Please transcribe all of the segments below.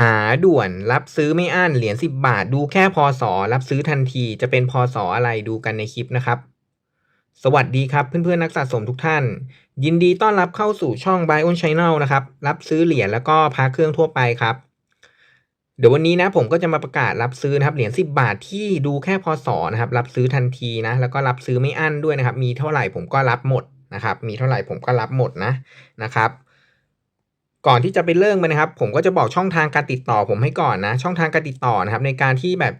หาด่วนรับซื้อไม่อั้นเหรียญ10 บาท ดูแค่พศรับซื้อทันที จะเป็นพศอะไรดูกันในคลิปนะครับ สวัสดีครับเพื่อนๆนักสะสมทุกท่าน ยินดีต้อนรับเข้าสู่ช่อง Buy on Channel นะครับรับซื้อเหรียญแล้วก็พาเครื่องทั่วไปครับ เดี๋ยววันนี้นะผมก็จะมาประกาศรับซื้อนะครับเหรียญ10 บาทที่ดูแค่พศนะครับรับซื้อทันทีนะแล้วก็รับซื้อไม่อั้นด้วยนะครับมีเท่าไหร่ผมก็รับหมดนะครับมีเท่าไหร่ผมก็รับหมดนะนะครับ ก่อนที่จะไปเริ่มกันนะครับ ผมก็จะบอกช่องทางการติดต่อผมให้ก่อนนะ ช่องทางการติดต่อนะครับในการที่แบบ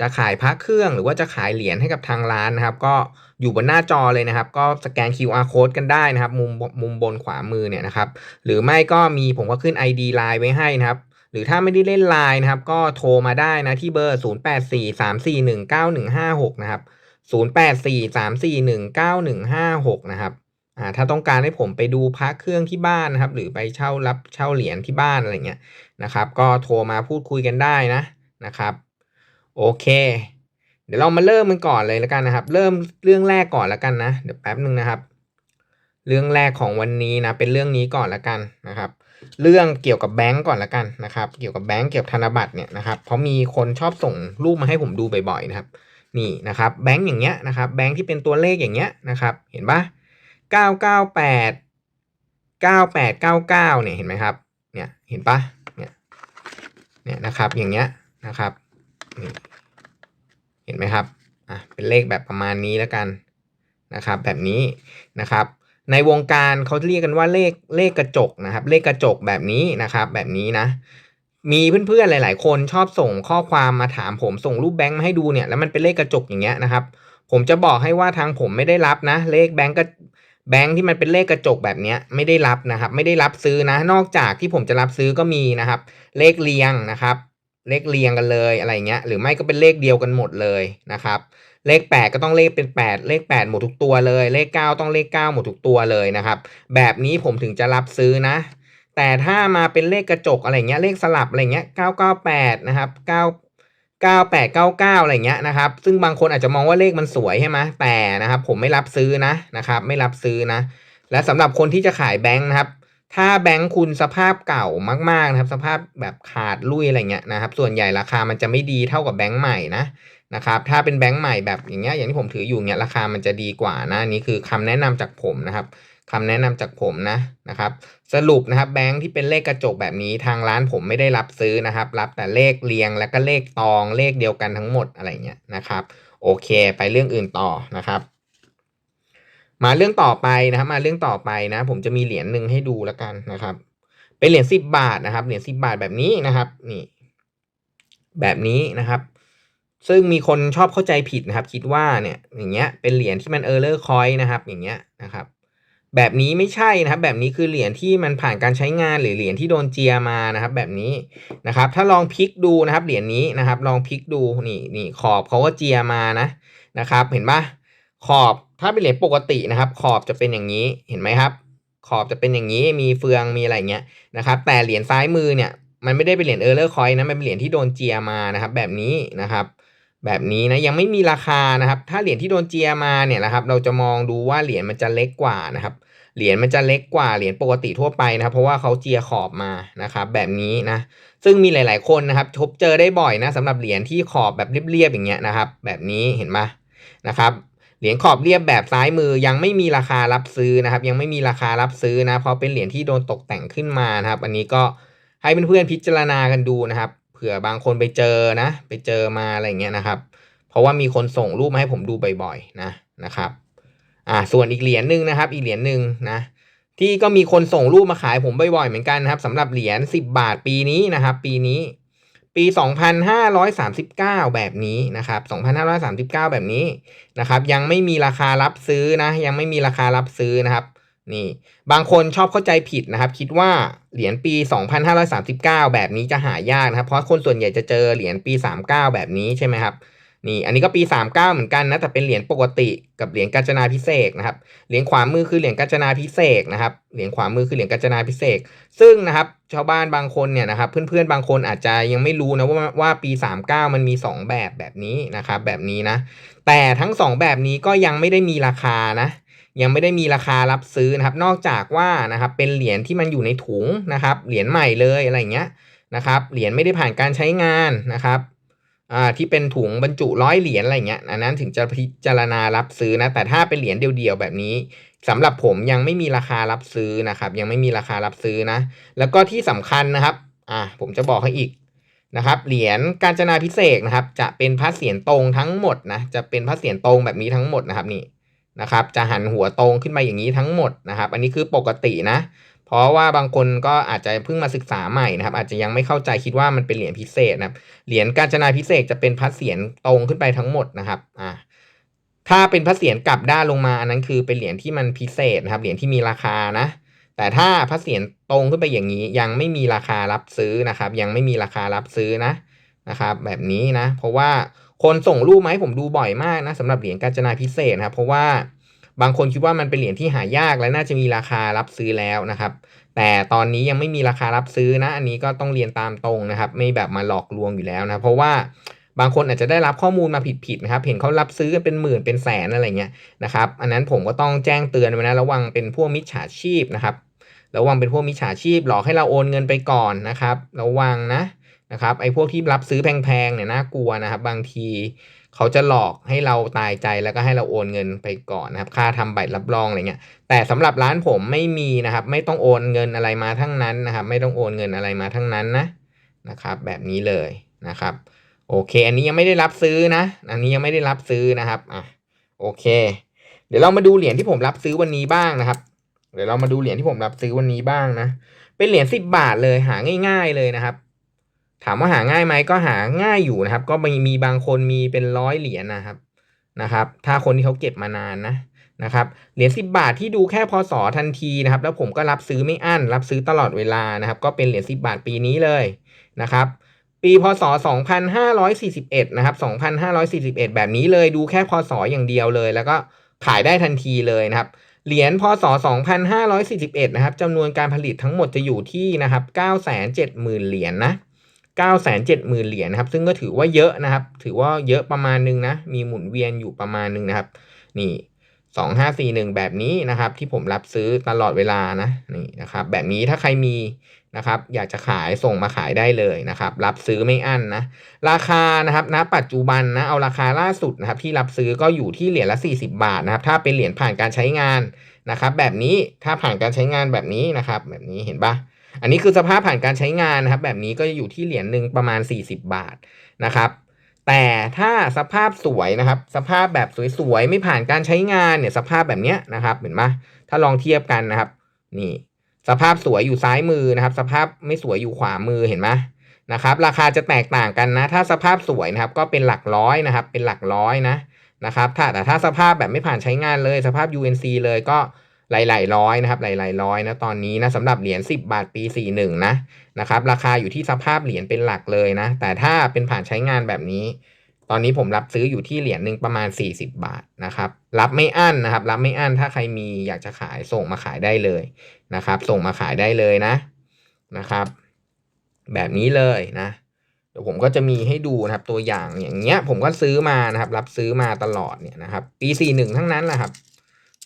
จะขายพระเครื่องหรือว่าจะขายเหรียญให้กับทางร้านนะครับ ก็อยู่บนหน้าจอเลยนะครับ ก็สแกน QR code กันได้นะครับ มุมมุมบนขวามือเนี่ยนะครับ หรือไม่ก็มีผมก็ขึ้น ID Line ไว้ให้นะครับ หรือถ้าไม่ได้เล่น Line นะครับ ก็โทรมาได้นะที่เบอร์ 0843419156 นะครับ 0843419156 นะครับ อ่าถ้าต้องการให้ผมไปดูพระเครื่องที่บ้านนะครับ หรือไปเช่ารับเช่าเหรียญที่บ้านอะไรเงี้ยนะครับ ก็โทรมาพูดคุยกันได้นะนะครับ โอเค เดี๋ยวเรามาเริ่มกันก่อนเลยแล้วกันนะครับ เริ่มเรื่องแรกก่อนแล้วกันนะเดี๋ยวแป๊บหนึ่งนะครับ เรื่องแรกของวันนี้นะเป็นเรื่องนี้ก่อนแล้วกันนะครับเรื่องเกี่ยวกับแบงก์ก่อนแล้วกันนะครับ เกี่ยวกับแบงก์เกี่ยวกับธนบัตรเนี่ยนะครับ เพราะมีคนชอบส่งรูปมาให้ผมดูบ่อยๆนะครับ นี่นะครับแบงก์อย่างเงี้ยนะครับ แบงก์ที่เป็นตัวเลขอย่างเงี้ยนะครับ เห็นปะ เก้าเก้าแปดเก้าแปดเก้าเก้าเนี่ยเห็นไหมครับเนี่ยเห็นปะเนี่ยเนี่ยนะครับอย่างเงี้ยนะครับนี่เห็นไหมครับอะเป็นเลขแบบประมาณนี้แล้วกันนะครับแบบนี้นะครับ ในวงการเขาเรียกกันว่าเลขเลขกระจกนะครับ เลขกระจกแบบนี้นะครับ แบบนี้นะมีเพื่อนๆหลาย ๆ คนชอบส่งข้อความมาถามผมส่งรูปแบงค์มาให้ดูเนี่ยแล้วมันเป็นเลขกระจกอย่างเงี้ยนะครับ ผมจะบอกให้ว่าทางผมไม่ได้รับนะ เลขแบงค์ก็ แบงค์ที่มันเป็นเลขกระจกแบบนี้ไม่ได้รับนะครับ ไม่ได้รับซื้อนะ นอกจากที่ผมจะรับซื้อก็มีนะครับ เลขเรียงนะครับ เลขเรียงกันเลยอะไรเงี้ย หรือไม่ก็เป็นเลขเดียวกันหมดเลยนะครับ เลข 8 ก็ต้องเลขเป็น 8 เลข 8 หมดทุกตัวเลย เลข 9 ต้องเลข 9 หมดทุกตัวเลยนะครับ แบบนี้ผมถึงจะรับซื้อนะ แต่ถ้ามาเป็นเลขกระจกอะไรเงี้ยเลขสลับอะไรเงี้ย998นะครับ9 9899 อะไรเงี้ยนะครับ ซึ่งบางคนอาจจะมองว่าเลขมันสวยใช่ไหมแต่นะครับ ผมไม่รับซื้อนะนะครับ ไม่รับซื้อนะ และสำหรับคนที่จะขายแบงค์นะครับ ถ้าแบงค์คุณสภาพเก่ามากๆนะครับ สภาพแบบขาดลุยอะไรเงี้ยนะครับ ส่วนใหญ่ราคามันจะไม่ดีเท่ากับแบงค์ใหม่นะนะครับ ถ้าเป็นแบงค์ใหม่แบบอย่างเงี้ยอย่างที่ผมถืออยู่เงี้ยราคามันจะดีกว่านะนี่คือคำแนะนำจากผมนะครับ คำแนะนำจากผมนะนะครับ สรุปนะครับแบงค์ที่เป็นเลขกระจกแบบนี้ทางร้านผมไม่ได้รับซื้อนะครับ รับแต่เลขเรียงแล้วก็เลขตองเลขเดียวกันทั้งหมดอะไรเงี้ยนะครับ โอเคไปเรื่องอื่นต่อนะครับมาเรื่องต่อไปนะครับมาเรื่องต่อไปนะ ผมจะมีเหรียญหนึ่งให้ดูแล้วกันนะครับ เป็นเหรียญสิบบาทนะครับเหรียญสิบาทแบบนี้นะครับนี่ แบบนี้นะครับ ซึ่งมีคนชอบเข้าใจผิดนะครับ คิดว่าเนี่ยอย่างเงี้ยเป็นเหรียญที่มันเออร์เลอร์คอยนะครับ อย่างเงี้ยนะครับ แบบนี้ไม่ใช่นะครับ แบบนี้คือเหรียญที่มันผ่านการใช้งานหรือเหรียญที่โดนเจียมานะครับ แบบนี้นะครับ ถ้าลองพลิกดูนะครับ เหรียญนี้นะครับ ลองพลิกดูนี่นี่ขอบเขาก็เจียมานะนะครับ เห็นปะขอบถ้าเป็นเหรียญปกตินะครับ ขอบจะเป็นอย่างนี้เห็นไหมครับ ขอบจะเป็นอย่างนี้มีเฟืองมีอะไรเงี้ยนะครับ แต่เหรียญซ้ายมือเนี่ยมันไม่ได้เป็นเหรียญเออร์เลอร์คอยนะมันเป็นเหรียญที่โดนเจียมานะครับ แบบนี้นะครับ แบบนี้นะยังไม่มีราคานะครับ ถ้าเหรียญที่โดนเจียมาเนี่ยนะครับ เราจะมองดูว่าเหรียญมันจะเล็กกว่านะครับ เหรียญมันจะเล็กกว่าเหรียญปกติทั่วไปนะครับ เพราะว่าเขาเจียขอบมานะครับ แบบนี้นะ ซึ่งมีหลาย ๆ คนนะครับพบเจอได้บ่อยนะสำหรับเหรียญที่ขอบแบบเรียบ ๆ อย่างเงี้ยนะครับ แบบนี้เห็นปะนะครับเหรียญขอบเรียบแบบซ้ายมือยังไม่มีราคารับซื้อนะครับ ยังไม่มีราคารับซื้อนะเพราะเป็นเหรียญที่โดนตกแต่งขึ้นมานะครับ อันนี้ก็ให้เพื่อนๆพิจารณากันดูนะครับ ผื่อบางคนไปเจอนะ ไปเจอมาอะไรเงี้ยนะครับ เพราะว่ามีคนส่งรูปมาให้ผมดูบ่อยๆนะนะครับอ่าส่วนอีกเหรียญหนึ่งนะครับ อีกเหรียญหนึ่งนะที่ก็มีคนส่งรูปมาขายผมบ่อยๆเหมือนกันนะครับสำหรับเหรียญ10 บาทปีนี้นะครับ ปีนี้ ปี 2539 แบบนี้นะครับ2539 แบบนี้นะครับ ยังไม่มีราคารับซื้อนะ ยังไม่มีราคารับซื้อนะครับ นี่บางคนชอบเข้าใจผิดนะครับ คิดว่าเหรียญปี 2539 แบบนี้จะหายากนะครับ เพราะคนส่วนใหญ่จะเจอเหรียญปี 39 แบบนี้ใช่ไหมครับนี่อันนี้ก็ปี 39 เหมือนกันนะแต่เป็นเหรียญปกติกับเหรียญกาญจนาพิเศษนะครับเหรียญขวามือคือเหรียญกาญจนาพิเศษนะครับเหรียญขวามือคือเหรียญกาญจนาพิเศษ ซึ่งนะครับชาวบ้านบางคนเนี่ยนะครับเพื่อนๆบางคนอาจจะยังไม่รู้นะว่าว่าปี 39 มันมี 2 แบบแบบนี้นะครับแบบนี้นะแต่ทั้ง 2 แบบนี้ก็ยังไม่ได้มีราคานะ ยังไม่ได้มีราคารับซื้อนะครับ นอกจากว่านะครับเป็นเหรียญที่มันอยู่ในถุงนะครับ เหรียญใหม่เลยอะไรเงี้ยนะครับ เหรียญไม่ได้ผ่านการใช้งานนะครับอ่าที่เป็นถุงบรรจุร้อยเหรียญอะไรเงี้ยอันนั้นถึงจะพิจารณารับซื้อนะ แต่ถ้าเป็นเหรียญเดียวๆแบบนี้สำหรับผมยังไม่มีราคารับซื้อนะครับ ยังไม่มีราคารับซื้อนะ แล้วก็ที่สำคัญนะครับอ่าผมจะบอกให้อีกนะครับเหรียญการจนาพิเศษนะครับ จะเป็นพระเศียรตรงทั้งหมดนะจะเป็นพระเศียรตรงแบบนี้ทั้งหมดนะครับนี่ นะครับ จะหันหัวตรงขึ้นมาอย่างนี้ทั้งหมดนะครับ อันนี้คือปกตินะ เพราะว่าบางคนก็อาจจะเพิ่งมาศึกษาใหม่นะครับ อาจจะยังไม่เข้าใจคิดว่ามันเป็นเหรียญพิเศษนะครับ เหรียญการจนาพิเศษจะเป็นพระเศียรตรงขึ้นไปทั้งหมดนะครับอ่าถ้าเป็นพระเศียรกลับด้านลงมาอันนั้นคือเป็นเหรียญที่มันพิเศษนะครับเหรียญที่มีราคานะ แต่ถ้าพระเศียรตรงขึ้นไปอย่างนี้ ยังไม่มีราคารับซื้อนะครับ ยังไม่มีราคารับซื้อนะนะครับ แบบนี้นะ เพราะว่า คนส่งรูปมาให้ผมดูบ่อยมากนะสำหรับเหรียญกาญจนาพิเศษนะครับเพราะว่าบางคนคิดว่ามันเป็นเหรียญที่หายากและน่าจะมีราคารับซื้อแล้วนะครับ แต่ตอนนี้ยังไม่มีราคารับซื้อนะ อันนี้ก็ต้องเรียนตามตรงนะครับ ไม่แบบมาหลอกลวงอยู่แล้วนะเพราะว่าบางคนอาจจะได้รับข้อมูลมาผิดๆนะครับ เห็นเขารับซื้อกันเป็นหมื่นเป็นแสนอะไรเงี้ยนะครับ อันนั้นผมก็ต้องแจ้งเตือนไว้นะระวังเป็นพวกมิจฉาชีพนะครับ ระวังเป็นพวกมิจฉาชีพหลอกให้เราโอนเงินไปก่อนนะครับ ระวังนะ นะครับไอ้พวกที่รับซื้อแพงๆเนี่ยน่ากลัวนะครับ บางทีเขาจะหลอกให้เราตายใจแล้วก็ให้เราโอนเงินไปก่อนนะครับ ค่าทำใบรับรองอะไรเงี้ย แต่สำหรับร้านผมไม่มีนะครับ ไม่ต้องโอนเงินอะไรมาทั้งนั้นนะครับ ไม่ต้องโอนเงินอะไรมาทั้งนั้นนะนะครับ แบบนี้เลยนะครับ โอเค อันนี้ยังไม่ได้รับซื้อนะ อันนี้ยังไม่ได้รับซื้อนะครับอะโอเค เดี๋ยวเรามาดูเหรียญที่ผมรับซื้อวันนี้บ้างนะครับ เดี๋ยวเรามาดูเหรียญที่ผมรับซื้อวันนี้บ้างนะ เป็นเหรียญสิบบาทเลยหาง่าย ๆเลยนะครับ ถามว่าหาง่ายไหมก็หาง่ายอยู่นะครับ ก็มีมีบางคนมีเป็นร้อยเหรียญนะครับนะครับ ถ้าคนที่เขาเก็บมานานนะนะครับเหรียญสิบาทที่ดูแค่พศทันทีนะครับ แล้วผมก็รับซื้อไม่อั้น รับซื้อตลอดเวลานะครับ ก็เป็นเหรียญสิบาทปีนี้เลยนะครับ ปีพศ 2541 นะครับ 2541 แบบนี้เลยดูแค่พศอย่างเดียวเลย แล้วก็ขายได้ทันทีเลยนะครับเหรียญพศ 2541 นะครับจำนวนการผลิตทั้งหมดจะอยู่ที่นะครับ 970,000 เหรียญนนะ 9 7 0 0 0เหรียญนะครับ ซึ่งก็ถือว่าเยอะนะครับ ถือว่าเยอะประมาณนึงนะ มีหมุนเวียนอยู่ประมาณนึงนะครับ นี่2541 แบบนี้นะครับ ที่ผมรับซื้อตลอดเวลานะนี่นะครับ แบบนี้ถ้าใครมีนะครับ อยากจะขายส่งมาขายได้เลยนะครับ รับซื้อไม่อั้นนะ ราคานะครับณปัจจุบันนะเอาราคาล่าสุดนะครับ ที่รับซื้อก็อยู่ที่เหรียญละ 40 บาทนะครับ ถ้าเป็นเหรียญผ่านการใช้งานนะครับ แบบนี้ถ้าผ่านการใช้งานแบบนี้นะครับ แบบนี้เห็นปะ อันนี้คือสภาพผ่านการใช้งานนะครับ แบบนี้ก็จะอยู่ที่เหรียญหนึ่งประมาณ 40 บาทนะครับแต่ถ้าสภาพสวยนะครับ สภาพแบบสวยๆ ไม่ผ่านการใช้งานเนี่ยสภาพแบบเนี้ยนะครับ เห็นปะถ้าลองเทียบกันนะครับ นี่ สภาพสวยอยู่ซ้ายมือนะครับ สภาพไม่สวยอยู่ขวามือเห็นไหมนะครับ ราคาจะแตกต่างกันนะ ถ้าสภาพสวยนะครับ ก็เป็นหลักร้อยนะครับ เป็นหลักร้อยนะนะครับ ถ้าแต่ถ้าสภาพแบบไม่ผ่านใช้งานเลย สภาพ UNC เลยก็ หลายๆร้อยนะครับหลายๆร้อยนะตอนนี้นะสำหรับเหรียญ10 บาทปี 41 นะนะครับราคาอยู่ที่สภาพเหรียญเป็นหลักเลยนะ แต่ถ้าเป็นผ่านใช้งานแบบนี้ ตอนนี้ผมรับซื้ออยู่ที่เหรียญหนึ่งประมาณ 40 บาทนะครับรับไม่อั้นนะครับ รับไม่อั้นถ้าใครมีอยากจะขายส่งมาขายได้เลยนะครับ ส่งมาขายได้เลยนะนะครับ แบบนี้เลยนะเดี๋ยวผมก็จะมีให้ดูนะครับตัวอย่างอย่างเงี้ยผมก็ซื้อมานะครับ รับซื้อมาตลอดเนี่ยนะครับปี 41 ทั้งนั้นแหละครับ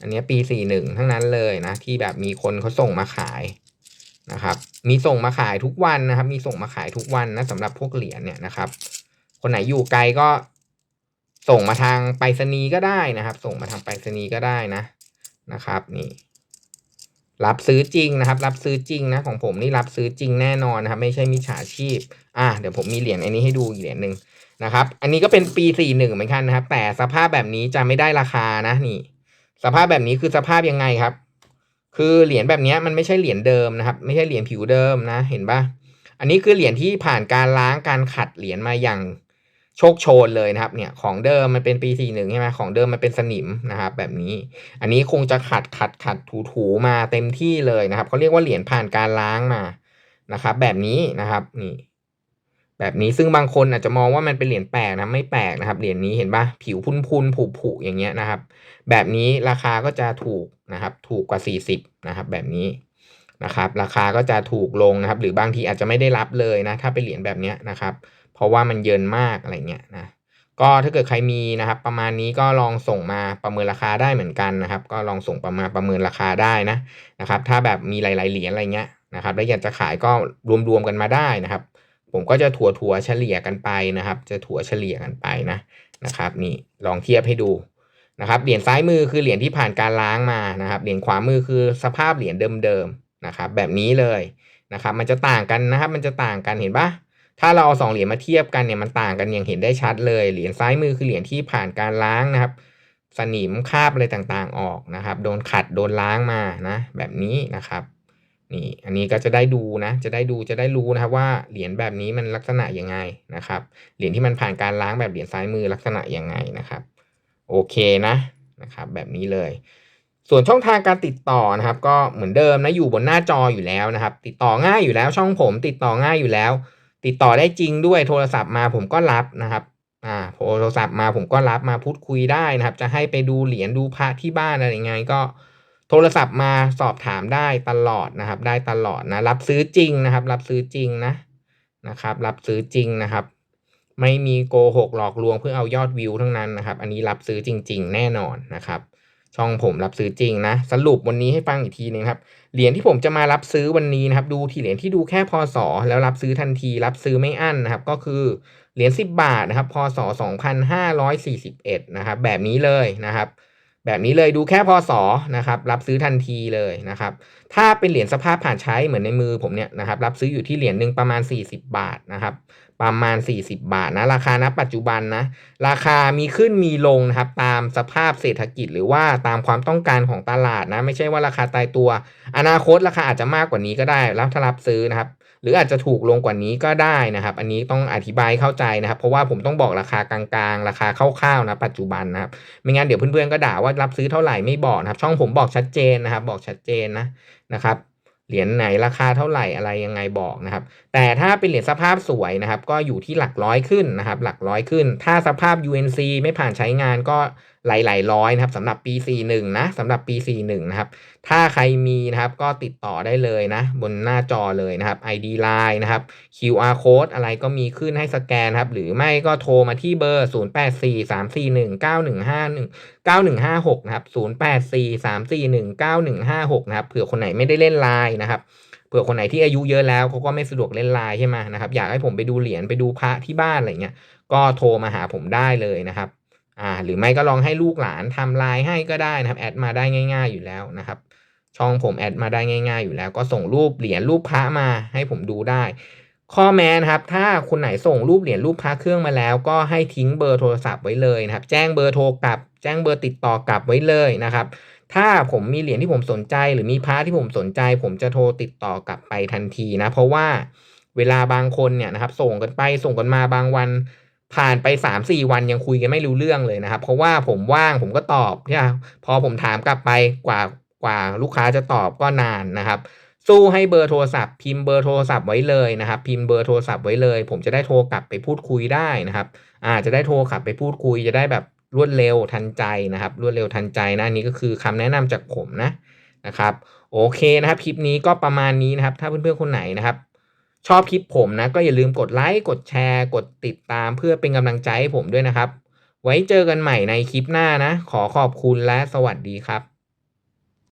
อันนี้ปี 41 ทั้งนั้นเลยนะ ที่แบบมีคนเขาส่งมาขายนะครับ มีส่งมาขายทุกวันนะครับ มีส่งมาขายทุกวันนะสำหรับพวกเหรียญเนี่ยนะครับ คนไหนอยู่ไกลก็ส่งมาทางไปรษณีย์ก็ได้นะครับ ส่งมาทางไปรษณีย์ก็ได้นะนะครับนี่รับซื้อจริงนะครับ รับซื้อจริงนะของผมนี่รับซื้อจริงแน่นอนนะครับ ไม่ใช่มิจฉาชีพ อะเดี๋ยวผมมีเหรียญอันนี้ให้ดูอีกเหรียญหนึ่งนะครับ อันนี้ก็เป็นปีสี่หนึ่งเหมือนกันนะครับ แต่สภาพแบบนี้จะไม่ได้ราคานะนี่ สภาพแบบนี้คือสภาพยังไงครับ คือเหรียญแบบนี้มันไม่ใช่เหรียญเดิมนะครับ ไม่ใช่เหรียญผิวเดิมนะ เห็นปะอันนี้คือเหรียญที่ผ่านการล้างการขัดเหรียญมาอย่างโชคโชนเลยนะครับ เนี่ยของเดิมมันเป็นปีสี่หนึ่งใช่ไหมของเดิมมันเป็นสนิมนะครับ แบบนี้ อันนี้คงจะขัดขัดขัดถูถูมาเต็มที่เลยนะครับเขาเรียกว่าเหรียญผ่านการล้างมานะครับ แบบนี้นะครับนี่ แบบนี้ซึ่งบางคนอาจจะมองว่ามันเป็นเหรียญแปลกนะไม่แปลกนะครับเหรียญนี้เห็นปะผิวพุนพุนผุผุอย่างเงี้ยนะครับ แบบนี้ราคาก็จะถูกนะครับ ถูกกว่า 40นะครับ แบบนี้นะครับ ราคาก็จะถูกลงนะครับ หรือบางทีอาจจะไม่ได้รับเลยนะ ถ้าเป็นเหรียญแบบเนี้ยนะครับ เพราะว่ามันเยินมากอะไรเงี้ยนะก็ถ้าเกิดใครมีนะครับ ประมาณนี้ก็ลองส่งมาประเมินราคาได้เหมือนกันนะครับ ก็ลองส่งประมาณประเมินราคาได้นะนะครับ ถ้าแบบมีหลาย ๆเหรียญอะไรเงี้ยนะครับ แล้วอยากจะขายก็รวมๆกันมาได้นะครับ ผมก็จะถั่วถั่วเฉลี่ยกันไปนะครับ จะถั่วเฉลี่ยกันไปนะนะครับนี่ลองเทียบให้ดูนะครับเหรียญซ้ายมือคือเหรียญที่ผ่านการล้างมานะครับเหรียญขวามือคือสภาพเหรียญเดิมๆนะครับแบบนี้เลยนะครับมันจะต่างกันนะครับ มันจะต่างกันเห็นปะถ้าเราเอาสองเหรียญมาเทียบกันเนี่ยมันต่างกันอย่างเห็นได้ชัดเลยเหรียญซ้ายมือคือเหรียญที่ผ่านการล้างนะครับ สนิมคราบอะไรต่างๆออกนะครับ โดนขัดโดนล้างมานะแบบนี้นะครับ นี่อันนี้ก็จะได้ดูนะ จะได้ดูจะได้รู้นะครับว่าเหรียญแบบนี้มันลักษณะยังไงนะครับ เหรียญที่มันผ่านการล้างแบบเหรียญซ้ายมือลักษณะยังไงนะครับ โอเคนะนะครับ แบบนี้เลย ส่วนช่องทางการติดต่อนะครับ ก็เหมือนเดิมนะอยู่บนหน้าจออยู่แล้วนะครับ ติดต่อง่ายอยู่แล้วช่องผม ติดต่อง่ายอยู่แล้ว ติดต่อได้จริงด้วยโทรศัพท์มาผมก็รับนะครับอ่าโทรศัพท์มาผมก็รับมาพูดคุยได้นะครับ จะให้ไปดูเหรียญดูพระที่บ้านอะไรยังไงก็ โทรศัพท์มาสอบถามได้ตลอดนะครับ ได้ตลอดนะรับซื้อจริงนะครับ รับซื้อจริงนะนะครับ รับซื้อจริงนะครับ ไม่มีโกหกหลอกลวงเพื่อเอายอดวิวทั้งนั้นนะครับ อันนี้รับซื้อจริง ๆ แน่นอนนะครับ ช่องผมรับซื้อจริงนะ สรุปวันนี้ให้ฟังอีกทีนึงครับเหรียญที่ผมจะมารับซื้อวันนี้นะครับ ดูที่เหรียญที่ดูแค่พศแล้วรับซื้อทันที รับซื้อไม่อั้นนะครับ ก็คือเหรียญ10 บาทนะครับพศ2541นะครับ แบบนี้เลยนะครับ แบบนี้เลยดูแค่พอสอนะครับรับซื้อทันทีเลยนะครับถ้าเป็นเหรียญสภาพผ่านใช้เหมือนในมือผมเนี่ยนะครับรับซื้ออยู่ที่เหรียญหนึ่งประมาณ 40 บาทนะครับ ประมาณ 40 บาทนะ ราคาณปัจจุบันนะ ราคามีขึ้นมีลงนะครับตามสภาพเศรษฐกิจหรือว่าตามความต้องการของตลาดนะ ไม่ใช่ว่าราคาตายตัว อนาคตราคาอาจจะมากกว่านี้ก็ได้แล้วถ้ารับซื้อนะครับ หรืออาจจะถูกลงกว่านี้ก็ได้นะครับ อันนี้ต้องอธิบายเข้าใจนะครับ เพราะว่าผมต้องบอกราคากลางๆ ราคาคร่าวๆนะปัจจุบันนะครับไม่งั้นเดี๋ยวเพื่อนๆก็ด่าว่ารับซื้อเท่าไหร่ไม่บอกนะครับ ช่องผมบอกชัดเจนนะครับ บอกชัดเจนนะนะครับ เหรียญไหนราคาเท่าไหร่อะไรยังไงบอกนะครับ แต่ถ้าเป็นเหรียญสภาพสวยนะครับ ก็อยู่ที่หลักร้อยขึ้นนะครับ หลักร้อยขึ้น ถ้าสภาพ UNC ไม่ผ่านใช้งานก็หลายๆร้อยนะครับสำหรับปี 41 นะสำหรับปี 41 นะครับ ถ้าใครมีนะครับก็ติดต่อได้เลยนะ บนหน้าจอเลยนะครับ ID Line นะครับ QR code อะไรก็มีขึ้นให้สแกนครับ หรือไม่ก็โทรมาที่เบอร์ 0843419156 นะครับ 0843419156 นะครับเผื่อคนไหนไม่ได้เล่นไลน์นะครับเผื่อคนไหนที่อายุเยอะแล้วเขาก็ไม่สะดวกเล่นไลน์ใช่ไหมนะครับ อยากให้ผมไปดูเหรียญไปดูพระที่บ้านอะไรเงี้ยก็โทรมาหาผมได้เลยนะครับ อ่าหรือไม่ก็ลองให้ลูกหลานทำไลน์ให้ก็ได้นะครับแอดมาได้ง่าย ๆอยู่แล้วนะครับ ช่องผมแอดมาได้ง่าย ๆ อยู่แล้ว ก็ส่งรูปเหรียญรูปพระมาให้ผมดูได้ ข้อแม้นะครับ ถ้าคนไหนส่งรูปเหรียญรูปพระเครื่องมาแล้ว ก็ให้ทิ้งเบอร์โทรศัพท์ไว้เลยนะครับ แจ้งเบอร์โทรกลับ แจ้งเบอร์ติดต่อกลับไว้เลยนะครับ ถ้าผมมีเหรียญที่ผมสนใจ หรือมีพระที่ผมสนใจ ผมจะโทรติดต่อกลับไปทันทีนะ เพราะว่าเวลาบางคนเนี่ยนะครับ ส่งกันไปส่งกันมาบางวัน ผ่านไปสามสี่วันยังคุยกันไม่รู้เรื่องเลยนะครับ เพราะว่าผมว่างผมก็ตอบเนี่ยพอผมถามกลับไปกว่ากว่าลูกค้าจะตอบก็นานนะครับ สู้ให้เบอร์โทรศัพท์ พิมพ์เบอร์โทรศัพท์ไว้เลยนะครับ พิมพ์เบอร์โทรศัพท์ไว้เลย ผมจะได้โทรกลับไปพูดคุยได้นะครับอาจจะได้โทรกลับไปพูดคุยจะได้แบบรวดเร็วทันใจนะครับ รวดเร็วทันใจนะอันนี้ก็คือคำแนะนำจากผมนะนะครับ โอเคนะครับ คลิปนี้ก็ประมาณนี้นะครับ ถ้าเพื่อนๆคนไหนนะครับ ชอบคลิปผมนะ ก็อย่าลืมกดไลค์กดแชร์ กดติดตามเพื่อเป็นกำลังใจให้ผมด้วยนะครับ ไว้เจอกันใหม่ในคลิปหน้านะ ขอขอบคุณและสวัสดีครับ